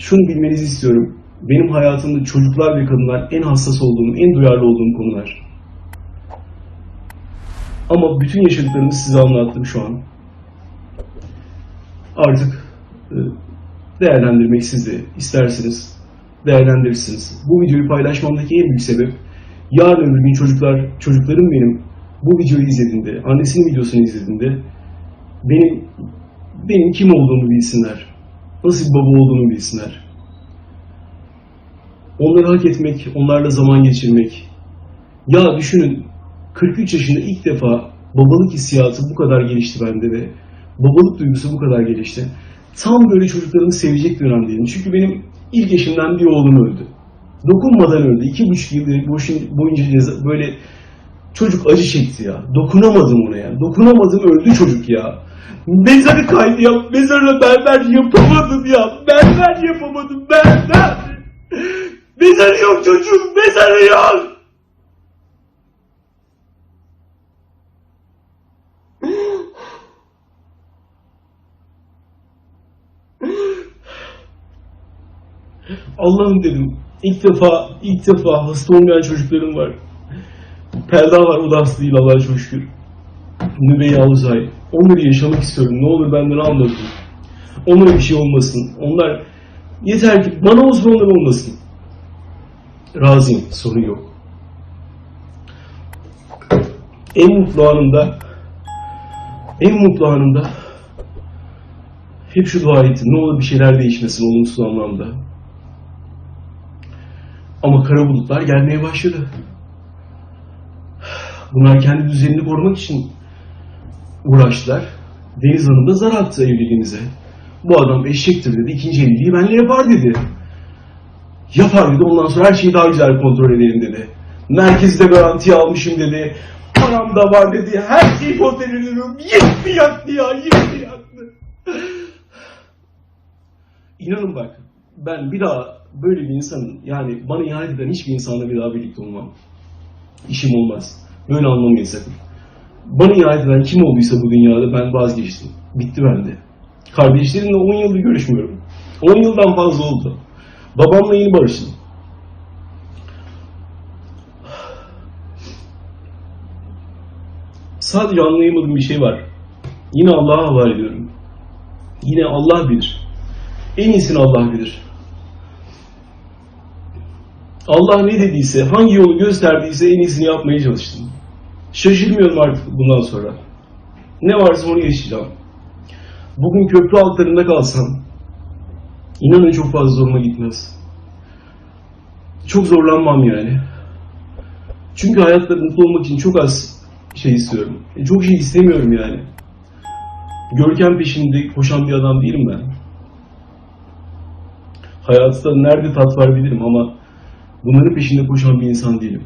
Şunu bilmenizi istiyorum. Benim hayatımda çocuklar ve kadınlar en hassas olduğum, en duyarlı olduğum konular. Ama bütün yaşadıklarımı size anlattım şu an. Artık e, değerlendirmek siz de isterseniz değerlendirirsiniz. Bu videoyu paylaşmamdaki en büyük sebep yarın öbür gün çocuklar, çocuklarım benim bu videoyu izlediğinde, annesinin videosunu izlediğinde benim benim kim olduğumu bilsinler. Nasıl bir baba olduğumu bilsinler. Onları hak etmek, onlarla zaman geçirmek. Ya düşünün 43 yaşında ilk defa babalık hissiyatı bu kadar gelişti bende ve babalık duygusu bu kadar gelişti. Tam böyle çocuklarımı sevecek dönemdeydim. Çünkü benim ilk eşimden bir oğlum öldü. Dokunmadan öldü. İki buçuk yıl boyunca ceza- böyle çocuk acı çekti ya. Dokunamadım ona ya. Dokunamadım öldü çocuk ya. Mezarı kaydı ya. Mezarına berber yapamadım ya. Berber yapamadım. Berber. Mezarı yok çocuğum. Mezarı yok. Allah'ım dedim. İlk defa, ilk defa hasta olmayan çocuklarım var. Pelda var, o değil Allah'a şükür. Nübey Aluzay. Onları yaşamak istiyorum. Ne olur benden almasın. Onlara bir şey olmasın. Onlar yeter ki bana olsun onlar olmasın. Razıyım. Sorun yok. En mutlu anımda en mutlu anımda hep şu dua ettim. Ne olur bir şeyler değişmesin olumsuz anlamda. Ama kara bulutlar gelmeye başladı. Bunlar kendi düzenini korumak için uğraştılar. Deniz Hanım da zar attı evliliğimize. Bu adam eşektir dedi. İkinci evliliği benimle yapar dedi. Yapar dedi. Ondan sonra her şeyi daha güzel kontrol edelim dedi. Merkezde garantiye almışım dedi. Param da var dedi. Her şeyi kontrol ediyorum. Yetmi yaktı ya. Yetmi yaktı. İnanın bak. Ben bir daha böyle bir insanın yani bana ihanet eden hiçbir insanla bir daha birlikte olmam. İşim olmaz. Böyle anlamayın sakın. Bana ihanet eden kim olduysa bu dünyada ben vazgeçtim. Bitti bende. Kardeşlerimle 10 yıldır görüşmüyorum. 10 yıldan fazla oldu. Babamla yeni barıştım. Sadece anlayamadığım bir şey var. Yine Allah'a havale ediyorum. Yine Allah bilir. En iyisini Allah bilir. Allah ne dediyse, hangi yolu gösterdiyse en iyisini yapmaya çalıştım. Şaşırmıyorum artık bundan sonra. Ne varsa onu yaşayacağım. Bugün köprü altlarında kalsam, inanın çok fazla zoruma gitmez. Çok zorlanmam yani. Çünkü hayatta mutlu olmak için çok az şey istiyorum. E, Çok şey istemiyorum yani. Görkem peşinde koşan bir adam değilim ben. Hayatta nerede tat var bilirim ama bunların peşinde koşan bir insan değilim.